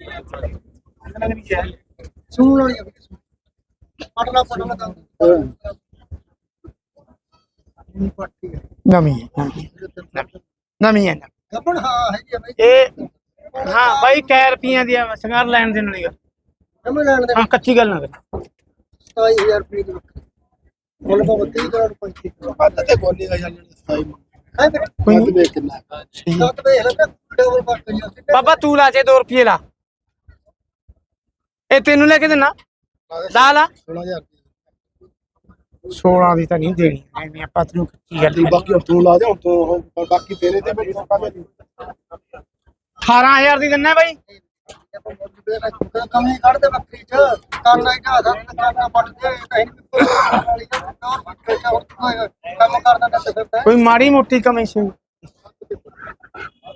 ਵਾਲੀ ਦਾ ਹੈ ਨਵੀਂ ਹੈ। ਨਵੀਂ ਹੈ। ਗੱਪਣ ਹਾਂ ਹੈਗੀ ਆ ਬਈ ਇਹ ਹਾਂ ਬਾਈ ਕੈ ਰੁਪਈਆਂ ਦੀ ਆ ਸ਼ਿੰਗਾਰ ਲੈਣ ਦੇ ਨਾਲ ਜਮੇ ਲੈਣ ਦੇ ਹਾਂ ਕੱਚੀ ਗੱਲ ਨਾ ਕਰ। 27000 ਰੁਪਏ ਦੀ ਬੱਕਰੀ ਮੁੱਲ ਤਾਂ 32 ਕਰੋੜ 35 ਕਰੋੜ ਪੱਤ ਤੇ ਬੋਲੇਗਾ ਜਾਂ ਸਾਈ ਹੈ ਫਿਰ ਕੋਈ ਨਹੀਂ ਕਿੰਨਾ। ਸੱਤ ਵੇਖ ਲੈ ਡਬਲ ਬੱਕਰੀ ਬਾਬਾ ਤੂੰ ਲਾ ਜੇ 2 ਰੁਪਏ ਲਾ। ਇਹ ਤੈਨੂੰ ਲੈ ਕੇ ਦੇਣਾ? ਲਾ ਲਾ। 16000 16 ਦੀ। ਤਾਂ ਨਹੀਂ ਦੇਣੀ। ਐਵੇਂ ਆਪਾਂ ਤੈਨੂੰ ਕੱਚੀ ਗੱਲ ਦੀ ਬਾਕੀ ਹੁਣ ਤੂੰ ਲਾ ਦੇ ਹੁਣ ਤੂੰ ਬਾਕੀ ਤੇਰੇ ਤੇ ਦੀ 18000 ਦੀ ਦਿੰਨਾ ਬਾਈ। ਕਮੀ ਕੱਢਦੇ ਬੱਕਰੀ ਚ। ਕਰਨਾ ਹੀ ਢਾ ਦਾ ਕਰਨਾ ਪੜਦੇ ਨਹੀਂ ਕੰਮ ਕਰਦਾ ਨਾ ਤੇ ਫਿਰ ਕੋਈ ਮਾੜੀ ਮੋਟੀ ਕਮਿਸ਼ਨ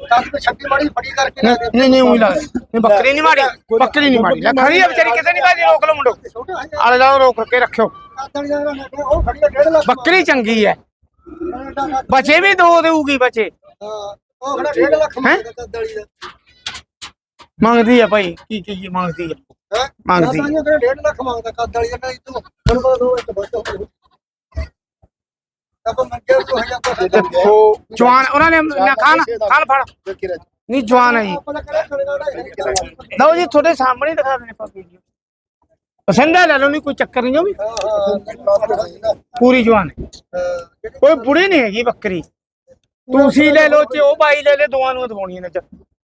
ਕੱਦ ਤੇ ਛੱਡੀ ਬੜੀ ਬੜੀ ਕਰਕੇ ਲੈ ਦੇ ਨਹੀਂ ਨਹੀਂ ਉਹੀ ਲਾ ਦੇ। ਨਹੀਂ ਬੱਕਰੀ ਨਹੀਂ ਮਾੜੀ ਬੱਕਰੀ ਨਹੀਂ ਮਾੜੀ। ਲੈ ਖੜੀ ਆ ਵਿਚਾਰੀ ਕਿਤੇ ਨਹੀਂ ਬਾਜੀ ਰੋਕ ਲਓ ਮੁੰਡੋ। ਛੋਟਾ ਹੈ ਆਲੇ ਦਾ ਰੋਕ ਕੇ ਰੱਖਿਓ। ਕਾਦਣ ਜਾਣਾ ਨਾ ਉਹ ਖੜੀ ਆ 1.5 ਲੱਖ ਬੱਕਰੀ ਚੰਗੀ ਹੈ ਬਚੇ ਵੀ ਦੋ ਦੇਊਗੀ ਬਚੇ। ਉਹ ਖੜਾ 1.5 ਲੱਖ ਮੰਗਦਾ ਦਾ। ਆ ਭਾਈ ਕੀ ਕੀ ਮੰਗਦੀ ਆ ਮੰਗਦੀ। ਤਾਂ ਉਹ 1.5 ਲੱਖ ਮੰਗਦਾ ਕਾਦਲੀ ਦਾ ਨਹੀਂ ਤੂੰ ਤੈਨੂੰ ਪਤਾ ਦੋ ਇੱਕ ਬਸ ਹੋ ਆਪਾਂ ਮੰਗੇ ਤੂੰ ਹਜ਼ਾਰ ਪੈਸੇ ਦੇ ਦੇਖੋ ਜਵਾਨ ਉਹਨਾਂ ਨੇ ਨਾ ਖਾਣ ਖਾਣ ਫੜ। ਨਹੀਂ ਜਵਾਨ ਹੈ ਜੀ। ਲਓ ਜੀ ਤੁਹਾਡੇ ਸਾਹਮਣੇ ਦਿਖਾ ਦਿੰਦੇ ਆਪਾਂ ਵੀਡੀਓ ਪਸੰਦ ਹੈ ਲੈ ਲਓ ਨਹੀਂ ਕੋਈ ਚੱਕਰ ਨਹੀਂ ਉਹ ਵੀ। ਪੂਰੀ ਜਵਾਨ ਹੈ। ਕੋਈ ਬੁੜੀ ਨਹੀਂ ਹੈਗੀ ਬੱਕਰੀ। ਤੁਸੀਂ ਲੈ ਲਓ ਤੇ ਉਹ ਬਾਈ ਲੈ ਲੈ ਦੋਵਾਂ ਨੂੰ ਦਵਾਉਣੀਆਂ ਨੇ ਚ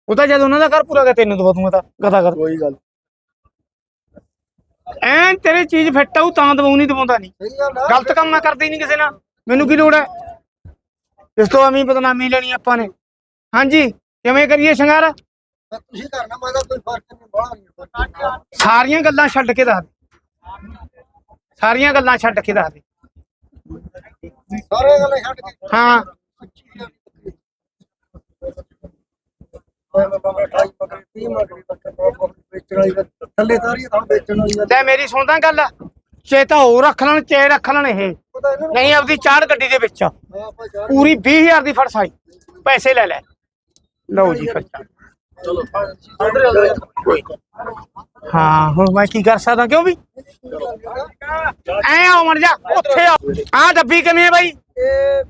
ਉਹ ਤਾਂ ਜਦ ਉਹਨਾਂ ਦਾ ਘਰ ਪੂਰਾ ਕਰ ਤੈਨੂੰ ਦਵਾ ਦੂੰਗਾ ਤਾਂ ਗਦਾ ਕਰ। ਕੋਈ ਗੱਲ ਐਨ ਤੇਰੀ ਚੀਜ਼ ਫਿੱਟ ਆਊ ਤਾਂ ਦਵਾਉ ਨਹੀਂ ਦਵਾਉਂਦਾ ਨਹੀਂ। ਸਹੀ ਗੱਲ ਆ। ਗਲਤ ਕੰਮ ਮੈਂ ਕਰਦਾ ਨਹੀਂ ਕਿਸੇ ਨਾਲ। ਮੈਨੂੰ ਕੀ ਲੋੜ ਹੈ? ਇਸ ਤੋਂ ਐਵੇਂ ਬਦਨਾਮੀ ਲੈਣੀ ਆਪਾਂ ਨੇ। ਹਾਂਜੀ, ਕਿਵੇਂ ਕਰੀਏ ਸ਼ਿੰਗਾਰ? ਤੁਸੀਂ ਕਰਨਾ ਮੈਂ ਤਾਂ ਕੋਈ ਫ਼ਰਕ ਨਹੀਂ ਬਾਹਰ ਸਾਰੀਆਂ ਗੱਲਾਂ ਛੱਡ ਕੇ ਦੱਸ ਦੇ। ਸਾਰੀਆਂ ਗੱਲਾਂ ਛੱਡ ਕੇ ਦੱਸ ਦੇ। ਸਾਰੇ ਗੱਲੇ ਛੱਡ ਕੇ ਹਾਂ। ਲੈ ਮੇਰੀ ਸੁਣਦਾ ਗੱਲ? ਚੇਤਾ ਹੋਰ ਰੱਖ ਲੈਣ ਚੇ ਰੱਖ ਲੈਣ ਇਹ। ਪਤਾ ਇਹਨਾਂ ਨੂੰ ਨਹੀਂ ਆਪਦੀ ਚਾੜ ਗੱਡੀ ਦੇ ਵਿੱਚ ਆਪਾਂ ਜਾ ਪੂਰੀ 20000 ਦੀ ਫੜ ਸਾਈ ਪੈਸੇ ਲੈ ਲੈ। ਲਓ ਜੀ ਫਿਰ ਚਲੋ ਹਾਂ ਹੁਣ ਮੈਂ ਕੀ ਕਰ ਸਕਦਾ ਕਿਉਂ ਵੀ? ਐ ਆਓ ਮਰ ਜਾ। ਉੱਥੇ ਆ ਆ ਡੱਬੀ ਕਿਵੇਂ ਹੈ ਬਾਈ? ਇਹ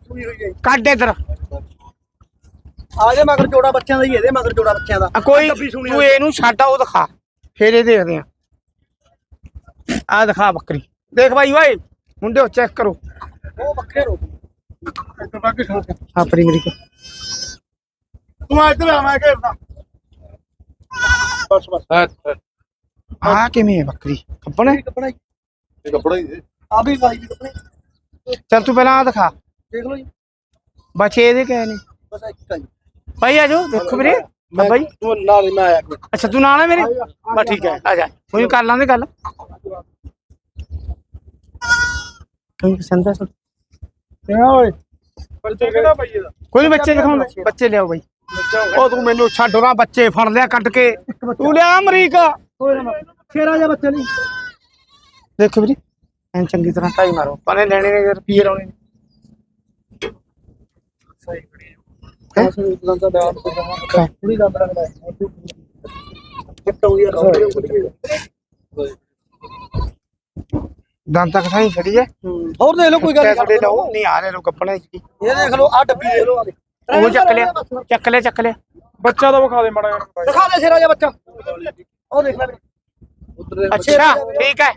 ਸੂਈ ਹੋਈ ਹੈ ਕੱਢ ਇੱਧਰ। ਆ ਜਾ ਮਗਰ ਜੋੜਾ ਬੱਚਿਆਂ ਦਾ ਹੀ ਇਹਦੇ ਮਗਰ ਜੋੜਾ ਬੱਚਿਆਂ ਦਾ। ਆ ਕੋਈ ਡੱਬੀ ਸੁਣੀ ਤੂੰ ਇਹਨੂੰ ਛੱਡ ਆ ਉਹ ਦਿਖਾ। ਫੇਰ ਇਹ ਦੇਖਦੇ ਆ। ਆ ਦਿਖਾ ਬੱਕਰੀ। ਦੇਖ ਬਾਈ ਓਏ। ਮੁੰਡਿਓ ਚੈੱਕ ਕਰੋ। ਉਹ ਬੱਕਰੇ ਰੋ ਇੱਕ ਬਾਕੀ ਸੁਣ ਆਪਣੀ ਮੇਰੀ ਕੋ ਤੂੰ ਆ ਇੱਧਰ ਆ ਮੈਂ ਘੇਰਦਾ। ਬਸ ਬਸ। ਆ ਕਿਵੇਂ ਹੈ ਬੱਕਰੀ? ਕੱਪਣ? ਹੈ। ਕੱਪੜਾ ਇਹ ਕੱਪੜਾ ਹੀ ਆ ਵੀ ਬਾਈ ਦੇ ਕੱਪੜੇ ਚੱਲ ਤੂੰ ਪਹਿਲਾਂ ਆ ਦਿਖਾ। ਦੇਖ ਲਓ ਜੀ। ਬੱਚੇ ਇਹਦੇ ਕਹੇ ਨੇ? ਬਸ ਇੱਕ ਆ ਜੀ। ਭਾਈ ਆ ਜਾਓ ਦੇਖੋ ਵੀਰੇ। ਮੈਂ ਬਾਈ ਤੂੰ ਨਾਲ ਹੀ ਮੈਂ ਆਇਆ। ਕੋਈ ਅੱਛਾ ਤੂੰ ਨਾਲ ਹੈ ਮੇਰੇ ਬਸ ਠੀਕ ਹੈ ਆ ਜਾ। ਕੋਈ ਕਰ ਲਾਂਦੇ ਗੱਲ। ਕੋਈ ਪਸੰਦ ਹੈ ਸਭ ਕਿਹਾ ਓਏ ਬੱਚੇ ਕਿਹੜਾ ਪਈ ਇਹਦਾ ਕੋਈ ਨੀ ਬੱਚੇ ਦਿਖਾਉਣ ਬੱਚੇ ਲਿਆਓ ਬਾਈ ਉਹ ਤੂੰ ਮੈਨੂੰ ਛੱਡ ਉਹਨਾਂ ਬੱਚੇ ਫੜ ਲਿਆ ਕੱਢ ਕੇ ਤੂੰ ਲਿਆ ਅਮਰੀਕਾ ਕੋਈ ਨਾ ਸ਼ੇਰਾ ਜਾ ਬੱਚਾ ਨਹੀਂ ਦੇਖੋ ਵੀਰੇ ਐਂ ਚੰਗੀ ਤਰ੍ਹਾਂ ਢਾਈ ਮਾਰੋ ਪਨੇ ਲੈਣੇ ਨੇ ਰੁਪਏ ਲਾਉਣੇ ਨੇ ਹੈਂ? ਥੋੜੀ ਦਾ ਬੜਾ ਕਿੱਟੋ ਯਾਰ ਦੰਦ ਤੱਕ ਸਾਈ ਛੜੀ ਹੈ। ਹੋਰ ਦੇਖ ਲਓ ਕੋਈ ਗੱਲ ਨਹੀਂ। ਲਓ। ਨਹੀਂ ਆ ਰਹੇ ਲੋ ਕੱਪੜੇ। ਇਹ ਦੇਖ ਲਓ ਆ ਡੱਬੀ ਦੇਖ ਲਓ। ਆ ਦੇ ਉਹ ਚੱਕ ਲਿਆ। ਚੱਕ ਲਿਆ ਚੱਕ ਲਿਆ। ਬੱਚਾ ਤਾਂ ਵਿਖਾ ਦੇ ਮਾੜਾ ਜਿਹਾ। ਦਿਖਾ ਦੇ ਸ਼ੇਰਾ ਜਾ ਬੱਚਾ। ਉਹ ਦੇਖ ਲੈ। ਅੱਛਾ ਠੀਕ ਹੈ।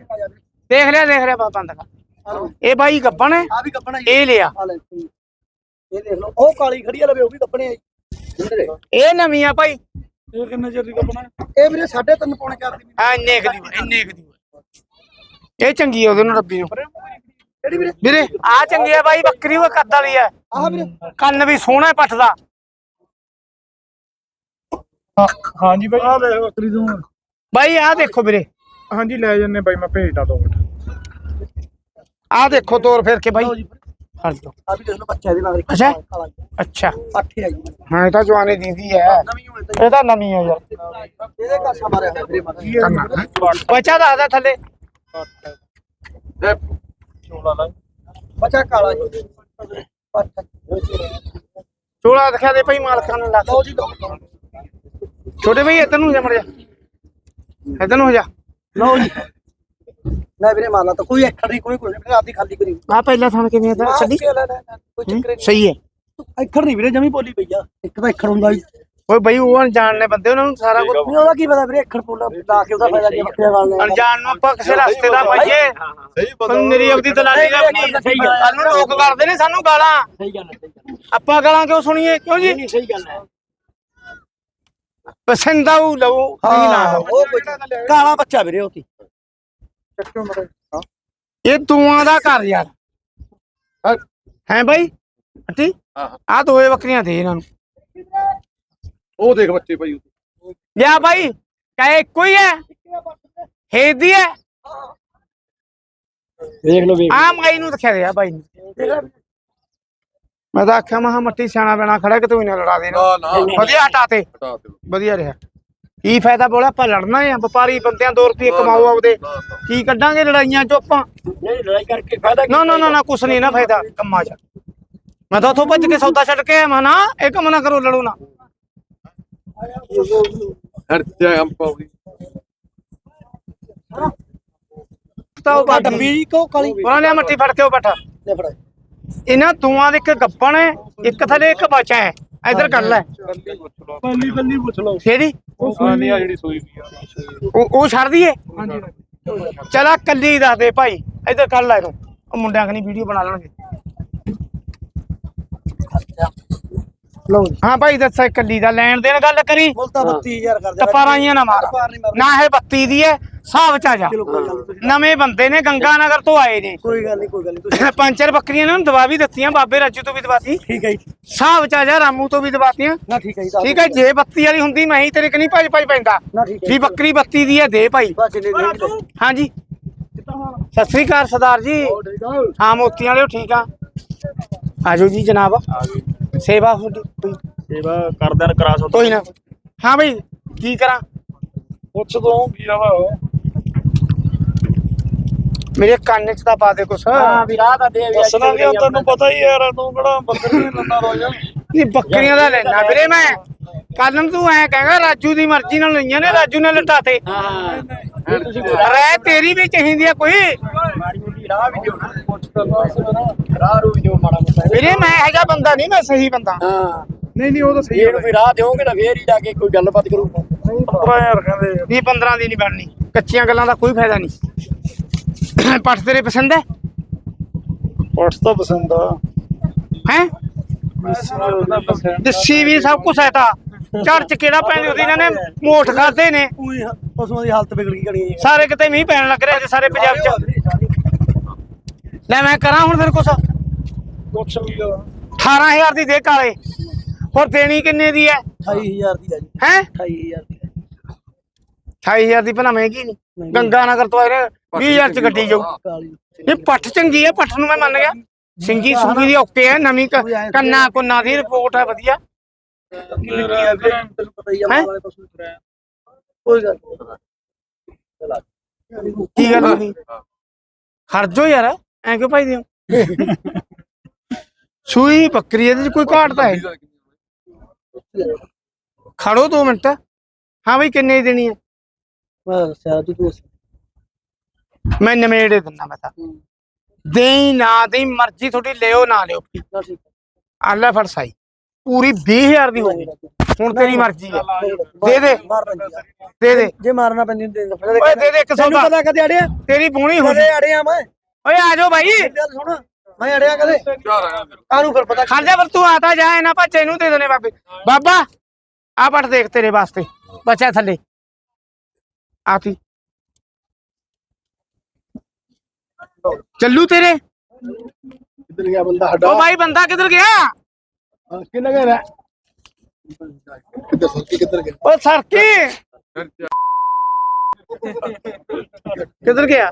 ਦੇਖ ਲਿਆ ਦੇਖ ਲਿਆ ਬਾਬਾ ਦਾ ਇਹ ਬਾਈ ਗੱਬਣ ਹੈ। ਆ ਵੀ ਕੱਪੜਾ ਇਹ ਲਿਆ। ਇਹ ਦੇਖ ਲਓ। ਉਹ ਕਾਲੀ ਖੜੀ ਆ ਲਵੇ ਉਹ ਵੀ ਕੱਪਣੇ ਆ ਜੀ। ਇਹ ਨਵੀਂ ਆ ਭਾਈ ਇਹ ਕਿੰਨੇ ਚਿਰ ਦੀ ਕੱਪੜਾ ਇਹ ਵੀਰੇ 3.5 ਪੌਣੇ 4 ਦੀ। ਇੰਨੇ ਕੁ ਦੀ ਇੰਨੇ ਕੁ ਦੀ। ਇਹ ਚੰਗੀ ਆ ਉਹਦੇ ਨੂੰ ਰੱਬੀ ਨੂੰ। ਕਿਹੜੀ ਵੀਰੇ? ਵੀਰੇ ਆ ਚੰਗੀ ਆ ਬਾਈ ਬੱਕਰੀ ਉਹ ਕੱਦ ਵਾਲੀ ਆ। ਆਹ ਵੀਰੇ। ਕੰਨ ਵੀ ਸੋਹਣਾ ਪੱਟ ਦਾ। ਹਾਂਜੀ ਬਾਈ। ਆ ਦੇਖ ਬੱਕਰੀ ਤੂੰ। ਬਾਈ ਆ ਦੇਖੋ ਵੀਰੇ। ਹਾਂਜੀ ਲੈ ਜੰਨੇ ਬਾਈ ਮੈਂ ਭੇਜਦਾ ਦੋ ਮਿੰਟ। ਆ ਦੇਖੋ ਤੋਰ ਫੇਰ ਕੇ ਬਾਈ। ਹਟ ਜਾਓ ਆ ਵੀ ਦੇਖ ਲਓ ਬੱਚਾ ਇਹਦੇ ਨਾਲ ਅੱਛਾ। ਅੱਛਾ। ਪੱਠੇ ਆ ਜੀ। ਹਾਂ ਇਹ ਤਾਂ ਜਵਾਨੇ ਦੀਦੀ ਹੈ। ਇਹ ਤਾਂ ਨਵੀਂ ਆ ਯਾਰ। ਇਹਦੇ ਕਾਸਾ ਮਾਰਿਆ ਹੋਇਆ ਵੀਰੇ ਮਗਰ ਕੰਨਾ ਬੱਚਾ ਦੱਸਦਾ ਚੋਲਾ ਲੈ ਬੱਚਾ ਕਾਲਾ ਜੀ। ਪੱਠ ਚੋਲਾ ਦਿਖਾ ਦੇ ਭਾਈ ਮਾਲਕਾਂ ਨੂੰ ਲਾ ਲਓ ਜੀ ਲਓ ਛੋਟੇ ਭਾਈ ਇੱਧਰ ਨੂੰ ਜਾ ਮੜ ਜਾ ਇੱਧਰ ਨੂੰ ਹੋ ਜਾ। ਲਓ ਜੀ। ਲੈ ਵੀਰੇ ਮਾਲਾ ਤਾਂ। ਕੋਈ ਅੱਖਰ ਨਹੀਂ ਕੋਈ ਕੋਈ ਨਹੀਂ। ਆਪਦੀ ਖਾਲੀ ਕਰੀ। ਆ ਪਹਿਲਾ ਥਣ ਕਿਵੇਂ ਤਾਂ? ਛੱਡੀ ਕੋਈ ਚੱਕਰ ਸਹੀ ਹੈ। ਅੱਖਰ ਨਹੀਂ ਵੀਰੇ ਜਮੀ ਬੋਲੀ ਪਈ ਆ। ਇੱਕ ਤਾਂ ਅੱਖਰ ਹੁੰਦਾ ਜੀ। ਓਏ ਬਈ ਉਹ ਅਣਜਾਣਨੇ ਬੰਦੇ ਉਹਨਾਂ ਨੂੰ ਸਾਰਾ ਕੁਝ ਨਹੀਂ ਉਹਦਾ ਕੀ ਪਤਾ ਵੀਰੇ ਅੱਖਰ ਪੋਲਾ ਲਾ ਕੇ ਉਹਦਾ ਫਾਇਦਾ ਕੀ ਬੱਕਰੀਆਂ ਨਾਲ ਲੈਣਾ। ਅਣਜਾਣ ਨੂੰ ਆਪਾਂ ਕਿਸੇ ਰਸਤੇ ਦਾ ਪਾਈਏ। ਸਹੀ ਪਰ ਮੇਰੀ ਆਪਦੀ ਦਲਾਲੀ ਦਾ ਬਣੀ ਸਹੀ ਗੱਲ ਹੈ। ਸਾਨੂੰ ਲੋਕ ਕਰਦੇ ਨੇ ਸਾਨੂੰ ਗਾਲਾਂ। ਸਹੀ ਗੱਲ ਹੈ ਸਹੀ ਗੱਲ ਆਪਾਂ ਗਾਲਾਂ ਕਿਉਂ ਸੁਣੀਏ? ਕਿਉਂ ਜੀ? ਨਹੀਂ ਸਹੀ ਗੱਲ ਹੈ ਪਸੰਦ ਆਊ ਲਓ ਨਹੀਂ ਨਾ ਉਹ ਕਾਲਾ ਬੱਚਾ ਵੀਰੇ ਉਹ ਤੀ ਇਹ ਤੂਆਂ ਦਾ ਘਰ ਯਾਰ। ਹੈ। ਬਾਈ? ਅੱਟੀ। ਆ ਦੋਏ ਬੱਕਰੀਆਂ ਦੇ ਇਹਨਾਂ ਨੂੰ। ਉਹ ਦੇਖ ਬੱਚੇ ਭਾਈ ਲਿਆ ਬਾਈ ਕਹੇ ਇੱਕੋ ਹੀ ਹੈ। ਹੇਦੀ ਹੈ। ਵੇਖ ਲਓ ਵੇਖ ਆ ਮਾਈ ਨੂੰ ਦਿਖਿਆ ਰਿਹਾ ਬਾਈ ਨੂੰ। ਮੈਂ ਤਾਂ ਆਖਿਆ ਮਹਾ ਮੱਟੀ ਸਿਆਣਾ ਬਣਾ ਖੜਾ ਕਿ ਤੂੰ ਇਹਨਾਂ ਲੜਾ ਨਾ ਨਾ। ਵਧੀਆ ਹਟਾ ਤੇ। ਹਟਾ ਵਧੀਆ ਰਿਹਾ। ਕੀ ਫਾਇਦਾ ਬੋਲਾ ਆਪਾਂ ਲੜਨਾ ਆ ਵਪਾਰੀ ਬੰਦਿਆਂ 2 ਰੁਪਏ ਕਮਾਓ ਆਪਦੇ। ਨਾ। ਕੀ ਕੱਢਾਂਗੇ ਲੜਾਈਆਂ ਚੋਂ ਆਪਾਂ? ਨਹੀਂ ਲੜਾਈ ਕਰਕੇ ਫਾਇਦਾ ਨਾ ਨਾ ਨਾ ਨਾ ਕੁਛ ਨਹੀਂ ਨਾ ਫਾਇਦਾ। ਕੰਮਾਂ 'ਚ। ਮੈਂ ਤਾਂ ਉੱਥੋਂ ਭੱਜ ਕੇ ਸੌਦਾ ਛੱਡ ਕੇ ਆਇਆ ਮੈਂ ਨਾ ਇਹ ਕੰਮ ਨਾ ਕਰੋ ਲੜੋ ਨਾ। ਹਰ ਜਾ ਹਮ ਪਾਉਗੀ ਤਾਂ ਉਹ ਆ ਡੱਬੀ ਕੋ ਕਾਲੀ। ਉਹਨਾਂ ਨੇ ਮੱਟੀ ਫੜ ਕੇ ਉਹ ਬੈਠਾ। ਲੈ ਫੜਾ। ਇਹਨਾਂ ਦੋਵਾਂ ਦੇ ਇੱਕ ਗੱਬਣ ਹੈ ਇੱਕ ਥੱਲੇ ਇੱਕ ਬਚਾ ਹੈ। ਇਧਰ ਕਰ ਲੈ। ਕੱਲੀ ਕੱਲੀ ਪੁੱਛ ਲਓ। ਕਿਹੜੀ? ਉਹ ਸੋਈ ਆ ਜਿਹੜੀ ਸੋਈ ਵੀ ਆ। ਉਹ ਉਹ ਛੱਡ ਦਈਏ? ਚਲਾ ਕੱਲੀ ਦੱਸ ਦੇ ਭਾਈ। ਇਧਰ ਕਰ ਲੈ ਇਹਨੂੰ। ਉਹ ਮੁੰਡਿਆਂ ਕਨੀ ਵੀਡੀਓ ਬਣਾ ਲੈਣਗੇ। ਲਓ ਹਾਂ ਭਾਈ ਦੱਸ ਇਹ ਕੱਲੀ ਦਾ ਲੈਣ ਦੇਣ ਗੱਲ ਕਰੀ। ਮੁੱਲ ਤਾਂ 32000 ਕਰ ਦੇ ਟੱਪਾ ਰਾਈਆਂ ਨਾ ਮਾਰ। ਨਾ ਇਹ ਬੱਤੀ ਦੀ ਹੈ ਹਿਸਾਬ ਚ ਆ ਜਾ। ਨਵੇਂ ਬੰਦੇ ਨੇ ਗੰਗਾ ਨਗਰ ਤੋਂ ਆਏ ਨੇ। ਕੋਈ ਗੱਲ ਨਹੀਂ ਕੋਈ ਗੱਲ ਨਹੀਂ ਪੰਚਰ ਬੱਕਰੀਆਂ ਨੇ ਦਵਾ ਵੀ ਦਿੱਤੀਆਂ ਬਾਬੇ ਰਾਜੂ ਤੋਂ ਵੀ ਦਵਾਤੀ ਠੀਕ ਹੈ ਜੀ। ਹਿਸਾਬ ਚ ਆ ਜਾ ਰਾਮੂ ਤੋਂ ਵੀ ਦਵਾਤੀਆਂ ਨਾ ਠੀਕ ਹੈ ਜੀ ਠੀਕ ਹੈ ਜੇ ਬੱਤੀ ਵਾਲੀ ਹੁੰਦੀ ਮੈਂ ਹੀ ਤੇਰੇ ਕਨੀ ਭੱਜ ਭੱਜ ਪੈਂਦਾ। ਨਾ ਠੀਕ ਹੈ ਵੀ ਬੱਕਰੀ ਬੱਤੀ ਦੀ ਹੈ ਦੇ ਭਾਈ। ਹਾਂਜੀ। ਸਤਿ ਸ੍ਰੀ ਅਕਾਲ ਸਰਦਾਰ ਜੀ। ਹਾਂ ਮੋਤੀਆਂ ਵਾਲਿਓ ਠੀਕ ਆ। ਆਜੋ ਜੀ ਜਨਾਬ। ਸੇਵਾ ਤੁਹਾਡੀ ਕੋਈ? ਸੇਵਾ ਕਰਦਿਆਂ ਕਰਾ ਸੋ ਕੋਈ ਨਾ। ਹਾਂ ਬਈ ਕੀ ਕਰਾਂ? ਪੁੱਛ ਦੋ ਕੀ ਆ ਵਾ ਮੇਰੇ ਕੰਨ 'ਚ ਤਾਂ ਪਾ ਦੇ ਕੁਛ। ਵੀ ਰਾਹ ਤਾਂ ਦੇ ਦੱਸਣਾ ਵੀ ਤੈਨੂੰ ਪਤਾ ਹੀ ਯਾਰ ਤੂੰ ਕਿਹੜਾ ਬੱਕਰੀ ਨਹੀਂ ਲੰਨਾ ਰੋਜ਼। ਨਹੀਂ ਬੱਕਰੀਆਂ ਦਾ ਲੈਣਾ ਵੀਰੇ ਮੈਂ। ਕੱਲ ਨੂੰ ਤੂੰ ਐ ਕਹੇਗਾ ਰਾਜੂ ਦੀ ਮਰਜ਼ੀ ਨਾਲ ਲਈਆਂ ਨੇ ਰਾਜੂ ਨੇ ਲਟਾਤੇ। ਹਾਂ। ਰਹਿ ਤੇਰੀ ਵੀ ਚਾਹੀਦੀ ਆ ਕੋਈ। ਰਾਹ ਵੀ ਦਿਓ ਪੁੱਛ ਤਾਂ ਰਾਹ ਰੂ ਵੀ ਦਿਓ ਮਾੜਾ ਮੋਟਾ। ਵੀਰੇ ਮੈਂ ਇਹੋ ਜਿਹਾ ਬੰਦਾ ਨਹੀਂ ਮੈਂ ਸਹੀ ਬੰਦਾ। ਹਾਂ। ਨਹੀਂ ਨਹੀਂ ਉਹ ਤਾਂ ਇਹ ਨੂੰ ਵੀ ਰਾਹ ਦਿਓਗੇ ਤਾਂ ਫੇਰ ਹੀ ਜਾ ਕੇ ਕੋਈ ਗੱਲਬਾਤ ਕਰੂ। 15000 ਕਹਿੰਦੇ ਨਹੀਂ 15 ਦੀ ਨਹੀਂ ਬਣਨੀ। ਕੱਚੀਆਂ ਗੱਲਾਂ ਦਾ ਕੋਈ ਫਾਇਦਾ ਨਹੀਂ। ਪੱਟ ਤੇਰੇ ਪਸੰਦ ਹੈ? ਪੁੱਛ ਤਾਂ ਪਸੰਦ ਆ। ਹੈ? ਦੱਸੀ ਵੀ ਸਭ ਕੁਛ ਹੈ ਤਾਂ। ਘਰ ਚ ਕਿਹੜਾ ਪੈਂਦੀ ਉਹਦੀ ਇਹਨਾਂ ਨੇ ਮੋਠ ਖਾਦੇ ਨੇ। ਪਸ਼ੂਆਂ ਦੀ ਹਾਲਤ ਵਿਗੜ ਗਈ ਕਣੀ ਸਾਰੇ ਕਿਤੇ ਮੀਂਹ ਪੈਣ ਲੱਗ ਰਿਹਾ ਸਾਰੇ ਪੰਜਾਬ ਚ ਲੈ ਮੈਂ ਕਰਾਂ ਹੁਣ ਫਿਰ ਕੁਛ? ਪੁੱਛ ਵੀ ਆ। 18000 ਦੀ ਦੇ ਕਾਲੇ। ਹੋਰ ਦੇਣੀ ਕਿੰਨੇ ਦੀ ਹੈ 28000 ਦੀ ਹੈ ਜੀ। ਹੈ? 28000 ਦੀ ਹੈ 28000 ਦੀ ਭਲਾ ਮਹਿੰਗੀ ਨਹੀਂ ਗੰਗਾ ਨਗਰ ਤੋਂ ਆਏ ਨੇ 20000 ਚ ਗੱਡੀ ਜਾਊ। ਇਹ ਪੱਠ ਚੰਗੀ ਹੈ ਪੱਠ ਨੂੰ ਮੈਂ ਮੰਨ ਗਿਆ। ਸਿੰਗੀ ਸੁੰਗੀ ਦੀ ਓਕੇ ਹੈ ਨਵੀਂ ਕੰਨਾ ਕੁੰਨਾ ਦੀ ਰਿਪੋਰਟ ਹੈ? ਵਧੀਆ ਕੋਈ ਗੱਲ। ਕੀ ਗੱਲ ਹੋਈ ਖਰਜੋ ਯਾਰ। ਐ ਕਿਉਂ ਭਾਈ ਦਿਓ ਸੂਈ ਬੱਕਰੀ ਇਹਦੇ ਚ ਕੋਈ ਘਾਟ ਤਾਂ ਹੈ। ਖੜੋ 2 ਮਿੰਟ। ਹਾਂ ਬਈ ਕਿੰਨੇ ਦੀ ਦੇਣੀ ਹੈ? ਮੈਂ ਦੱਸਿਆ ਤੂੰ ਤੂੰ ਮੈਂ ਨਵੇੜੇ ਦਿੰਦਾ ਮੈਂ ਤਾਂ। ਦੇਈ ਨਾ ਦੇਈ ਮਰਜ਼ੀ ਤੁਹਾਡੀ ਲਿਓ ਨਾ ਲਿਓ। ਆਲਾ ਫੜ ਸਾਈ। ਪੂਰੀ 20000 ਦੀ ਹੋਊਗੀ ਹੁਣ ਤੇਰੀ ਮਰਜ਼ੀ ਹੈ। ਦੇ ਦੇ। ਦੇ ਦੇ। ਜੇ ਮਾਰਨਾ ਪੈਂਦੀ ਦੇ ਦੇ ਓਏ ਦੇ ਦੇ ਇੱਕ ਤੈਨੂੰ ਸੌਦਾ ਪਤਾ ਕਦੇ ਅੜਿਆ? ਤੇਰੀ ਬੂਣੀ ਹੋ ਅੜਿਆ ਮੈਂ? ਓਏ ਆ ਜਾਓ ਭਾਈ ਗੱਲ ਸੁਣ ਮੈਂ ਅੜਿਆ ਕਦੇ ਕਾਹਨੂੰ ਫਿਰ ਪਤਾ ਖੜ ਜਾ ਪਰ ਤੂੰ ਆਤਾ ਜਾ ਇਹਨਾਂ ਬੱਚੇ ਨੂੰ ਦੇ ਦਨੇ ਬਾਬੇ ਬਾਬਾ ਆ ਪਟ ਦੇਖ ਤੇਰੇ ਵਾਸਤੇ ਬੱਚਾ ਥੱਲੇ ਆਤੀ ਚੱਲੂ ਤੇਰੇ ਕਿੱਧਰ ਗਿਆ ਬੰਦਾ ਓ ਸਾਡਾ ਭਾਈ ਬੰਦਾ ਕਿੱਧਰ ਗਿਆ ਕਿੰਨਾ ਘਰ ਹੈ ਕਿੱਧਰ ਸੱਚੀ ਕਿੱਧਰ ਗਿਆ ਓ ਸਰਕੀ ਕਿੱਧਰ ਗਿਆ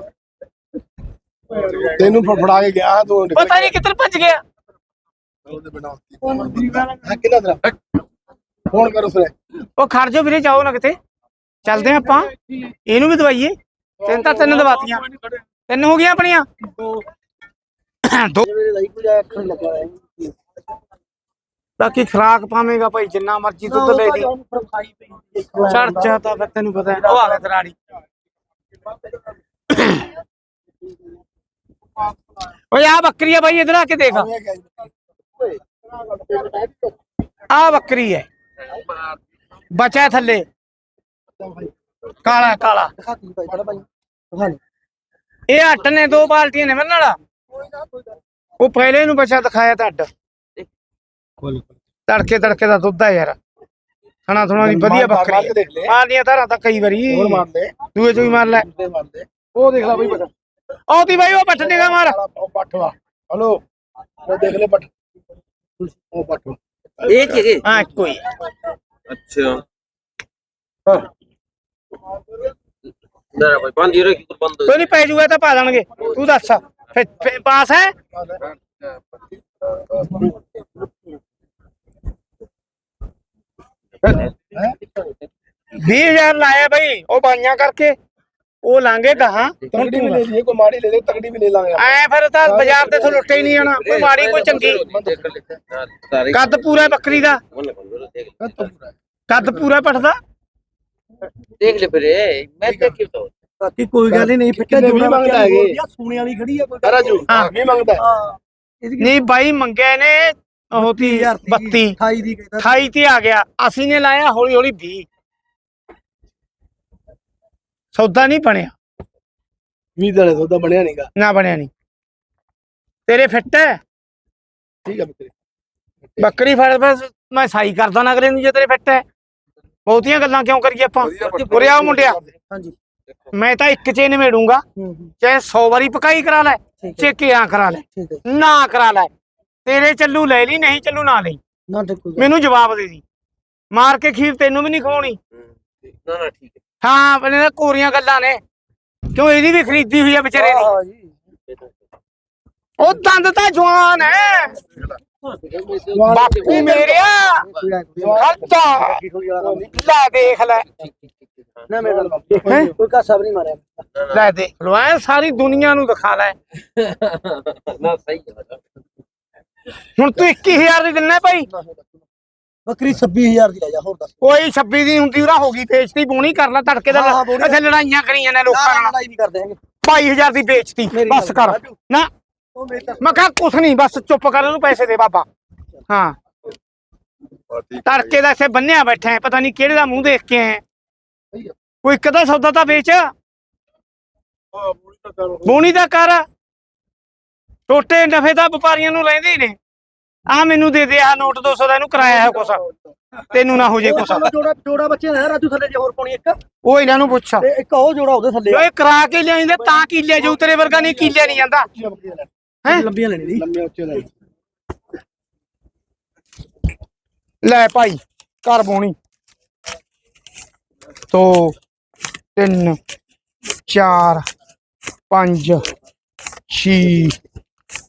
ਤੈਨੂੰ ਫੜਾ ਕੇ ਗਿਆ ਤੂੰ। ਪਤਾ ਨਹੀਂ ਕਿੱਧਰ ਭੱਜ ਗਿਆ। ਕਿੰਨਾ ਤੇਰਾ? ਫੋਨ ਕਰੋ ਫਿਰ ਉਹ ਖੜ ਜਾਓ ਵੀਰੇ ਜਾਓ ਨਾ ਕਿਤੇ। ਚੱਲਦੇ ਆਪਾਂ। ਇਹਨੂੰ ਵੀ ਦਵਾਈਏ। ਤਿੰਨ ਤਾਂ ਤਿੰਨ ਦਵਾਤੀਆਂ। ਤਿੰਨ ਹੋ ਗਈਆਂ ਆਪਣੀਆਂ। ਦੋ। ਬਾਕੀ ਖਰਾਕ ਪਾਵੇਂਗਾ ਭਾਈ ਜਿੰਨਾ ਮਰਜ਼ੀ ਦੁੱਧ ਲੈ ਲਈ। ਚੜ ਚਾਤਾ ਫਿਰ ਤੈਨੂੰ ਪਤਾ ਹੈ। ਉਹ ਆ ਗਿਆ ਤਰਾੜੀ ਓਏ ਆ ਬੱਕਰੀ ਆ ਭਾਈ ਇਧਰ ਆ ਕੇ ਦੇਖ। ਆ ਬੱਕਰੀ ਹੈ ਬਚਾ ਹੈ ਥੱਲੇ। ਕਾਲਾ ਕਾਲਾ। ਇਹ ਅੱਟ ਨੇ ਦੋ ਬਾਲਟੀਆਂ ਨੇ ਮੇਰੇ ਨਾਲ। ਉਹ ਪਹਿਲੇ ਨੂੰ ਬਚਾ ਦਿਖਾਇਆ ਤਾਂ ਅੱਡ ਤੜਕੇ ਤੜਕੇ ਦਾ ਦੁੱਧ ਹੈ ਯਾਰ। ਥਣਾ ਥਣਾ ਦੀ ਵਧੀਆ ਬੱਕਰੀ। ਮਾਰਦੀਆਂ ਧਾਰਾਂ ਤਾਂ ਕਈ ਵਾਰੀ ਦੂਏ ਚੋਂ ਹੀ ਮਾਰ ਲੈ। ਉਹ ਦੇਖ ਲੈ ਬਈ ਬਟਾ औती भाई वो पट्ट निका मार पटवा हेलो वो देख ले पट वो पटवा एक है हाँ कोई अच्छा हाँ पा तू दस है बीस हज़ार लाया भाई वो बाइया करके ਉਹ ਲਾਂਗੇ ਗਾਹਾਂ ਹੁਣ ਤਗੜੀ ਵੀ ਤੂੰ ਲੈ ਲਈਏ ਕੋਈ ਮਾੜੀ ਲੈ ਲੈ ਤਗੜੀ ਵੀ ਲੈ ਲਾਂਗੇ ਆਪਾਂ। ਐ ਫਿਰ ਤਾਂ ਬਾਜ਼ਾਰ ਤੇ ਤੋਂ ਲੁੱਟੇ ਹੀ ਨਹੀਂ ਜਾਣਾ ਕੋਈ ਮਾੜੀ ਕੋਈ ਚੰਗੀ ਕੱਦ ਪੂਰਾ ਬੱਕਰੀ ਦਾ ਕੱਦ ਤੋਂ ਪੂਰਾ। ਕੱਦ ਪੂਰਾ ਪਟਦਾ देख ले फिर ए, मैं देख तो ਬਾਕੀ ਕੋਈ ਗੱਲ ਹੀ ਨਹੀਂ ਕਿੰਨੇ ਵੀ ਮੰਗਦਾ ਹੈਗੇ? ਸੂਣੇ ਵਾਲੀ ਖੜੀ ਆ ਕੋਈ ਹੈ ਰਾਜੂ ਹਾਂ। ਵੀ ਮੰਗਦਾ ਹੈ। ਹਾਂ ਇਹਦੀ ਨਹੀਂ ਬਾਈ ਮੰਗਿਆ ਨੇ ਉਹ ਤੀ 32 28 ਦੀ ਕਹਿੰਦਾ 28 ਤੇ ਆ ਗਿਆ ਅਸੀਂ ਨੇ ਲਾਇਆ ਹੌਲੀ ਹੌਲੀ 20 ਸੌਦਾ ਨਹੀਂ ਬਣਿਆ। ਵੀਹ ਦਾ ਸੌਦਾ ਬਣਿਆ ਨਹੀਂਗਾ ਨਾ ਬਣਿਆ ਨਹੀਂ ਤੇਰੇ ਫਿੱਟ ਹੈ ਠੀਕ ਆ ਬੱਕਰੇ। ਬੱਕਰੀ ਫੜ ਬਸ ਮੈਂ ਸਾਈ ਕਰਦਾ ਨਾ ਅਗਲੇ ਨੂੰ ਜੇ ਤੇਰੇ ਫਿੱਟ ਹੈ ਬਹੁਤੀਆਂ ਗੱਲਾਂ ਕਿਉਂ ਕਰੀਏ ਆਪਾਂ? ਉਰੇ ਆਓ ਮੁੰਡਿਆ। ਹਾਂਜੀ। ਮੈਂ ਤਾਂ ਇੱਕ ਚੇ ਨਿਮੇੜੂੰਗਾ। ਹੂੰ ਚਾਹੇ 100 ਵਾਰੀ ਪਕਾਈ ਕਰਾ ਲੈ ਠੀਕ ਹੈ ਕਰਾ ਲੈ। ਨਾ ਕਰਾ ਲੈ। ਤੇਰੇ ਚੱਲੂ ਲੈ ਲਈ ਨਹੀਂ ਚੱਲੂ ਨਾ ਲਈ। ਮੈਨੂੰ ਜਵਾਬ ਦੇ ਦੀ। ਮਾਰ ਕੇ ਖੀਰ ਤੈਨੂੰ ਵੀ ਨਹੀਂ ਖਵਾਉਣੀ। ਨਾ ਨਾ ਠੀਕ ਹੈ ਹਾਂ ਆਪਣੇ ਨਾਲ ਕੋਰੀਆਂ ਗੱਲਾਂ ਨੇ। ਕਿਉਂ ਇਹਦੀ ਵੀ ਖਰੀਦੀ ਹੋਈ ਆ ਵਿਚਾਰੇ ਦੀ? ਉਹ ਦੰਦ ਤਾਂ ਜਵਾਨ ਹੈ ਬਾਪੂ ਮੇਰਿਆ। ਖਰਚਾ ਲੈ ਦੇਖ ਲੈ। ਨਾ ਮੇਰੇ ਨਾਲ ਬਾਪੂ। ਕੋਈ ਕਾਸਾ ਵੀ ਮਾਰਿਆ। ਲੈ ਦੇਖ ਲੋ ਸਾਰੀ ਦੁਨੀਆ ਨੂੰ ਦਿਖਾ ਲੈ। ਨਾ ਸਹੀ ਹੁਣ ਤੂੰ 21000 ਦੀ ਦਿੰਨਾ ਭਾਈ। ਬੱਕਰੀ 26000 ਦੀ ਲੈ ਜਾ ਹੋਰ ਦੱਸ। ਕੋਈ 26 ਦੀ ਹੁੰਦੀ ਉਰਾ ਹੋ ਗਈ ਵੇਚਤੀ ਬੋਣੀ ਕਰ ਲੈ ਤੜਕੇ ਦਾ। ਹਾਂ, ਲੜਾਈਆਂ ਕਰੀਆਂ ਨੇ ਲੋਕਾਂ ਨਾਲ। ਲੜਾਈ ਨਹੀਂ ਕਰਦੇ ਹੈਗੇ। 22000 ਦੀ ਵੇਚਤੀ ਮੇਰੀ ਬਸ ਗੱਲ ਕਰ। ਨਾ। ਉਹ ਮੇਰੇ ਤਾਂ ਮੈਂ ਕਿਹਾ ਕੁਛ ਨਹੀਂ ਬਸ ਚੁੱਪ ਕਰ ਉਹਨੂੰ ਪੈਸੇ ਦੇ ਬਾਬਾ। ਹਾਂ। ਤੜਕੇ ਦਾ ਇੱਥੇ ਬੰਨਿਆ ਬੈਠਾ ਹੈ ਪਤਾ ਨਹੀਂ ਕਿਹੜੇ ਦਾ ਮੂੰਹ ਦੇਖ ਕੇ ਆਇਆ ਕੋਈ ਇੱਕ ਦਾ ਸੌਦਾ ਤਾਂ ਵੇਚ। ਬੋਣੀ ਦਾ ਕਰ। ਟੋਟੇ ਨਫੇ ਤਾਂ ਵਪਾਰੀਆਂ ਨੂੰ ਲੈਂਦੇ ਹੀ ਨੇ। ਆ ਮੈਨੂੰ ਦੇ ਦੇ ਆ ਨੋਟ 200 ਦਾ ਇਹਨੂੰ ਕਰਾਇਆ ਹੈ ਕੁਛ ਤੈਨੂੰ ਨਾ ਹੋ ਜੇ ਉਹ ਕੁਛ ਜੋੜਾ ਜੋੜਾ ਬੱਚੇ ਨੇ ਰਾਜੂ ਥੱਲੇ ਜੇ ਹੋਰ ਪਾਉਣੀ ਇੱਕ। ਉਹ ਇਹਨਾਂ ਨੂੰ ਪੁੱਛ। ਤੇ ਇੱਕ ਉਹ ਜੋੜਾ ਉਹਦੇ ਥੱਲੇ। ਓਏ ਕਰਾ ਕੇ ਲਿਆਈਂਦੇ ਤਾਂ ਕੀਲੇ ਜਾਊ ਤੇਰੇ ਵਰਗਾ ਨਹੀਂ ਕੀਲੇ ਨਹੀਂ ਜਾਂਦਾ। ਹੈਂ? ਲੰਬੀਆਂ ਲੈਣੀ ਦੀ ਲੰਮੇ ਉੱਚੇ ਲੈ ਲੈ ਭਾਈ ਘਰ ਬੋਣੀ। ਦੋ ਤਿੰਨ ਚਾਰ ਪੰਜ ਛੇ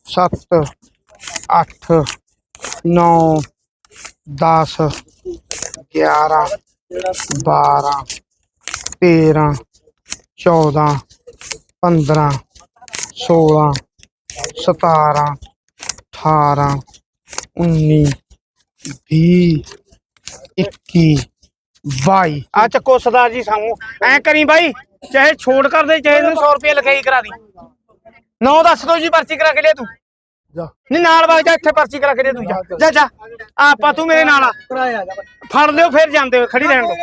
ਸੱਤ ਅੱਠ ਨੌ 10 11 12 13 14 15 16 17 18 19 ਵੀਹ, ਇੱਕੀ, ਬਾਈ। ਆ ਚੱਕੋ ਸਰਦਾਰ ਜੀ ਸਾਨੂੰ। ਐ ਕਰੀ ਬਾਈ, ਚਾਹੇ ਛੋੜ ਕਰ ਦੇ, ਚਾਹੇ ਇਹਨੂੰ 100 ਰੁਪਏ ਲਿਖਾਈ ਕਰਾ ਦੀ। ਨੌ ਦੱਸ ਦੋ ਜੀ, ਪਰਚੀ ਕਰਾ ਕੇ ਲਿਆ ਤੂੰ। ਜਾ। ਨਹੀਂ ਨਾਲ ਵਗ ਜਾ ਇੱਥੇ ਪਰਚੀ ਕਰਾ ਕੇ ਲਿਆ ਤੂੰ ਜਾ। ਜਾ ਜਾ। ਆਪਾਂ ਤੂੰ ਮੇਰੇ ਨਾਲ ਆ। ਫੜ ਲਿਓ ਫਿਰ ਜਾਂਦੇ ਹੋ ਖੜੀ ਰਹਿਣ ਦੋ।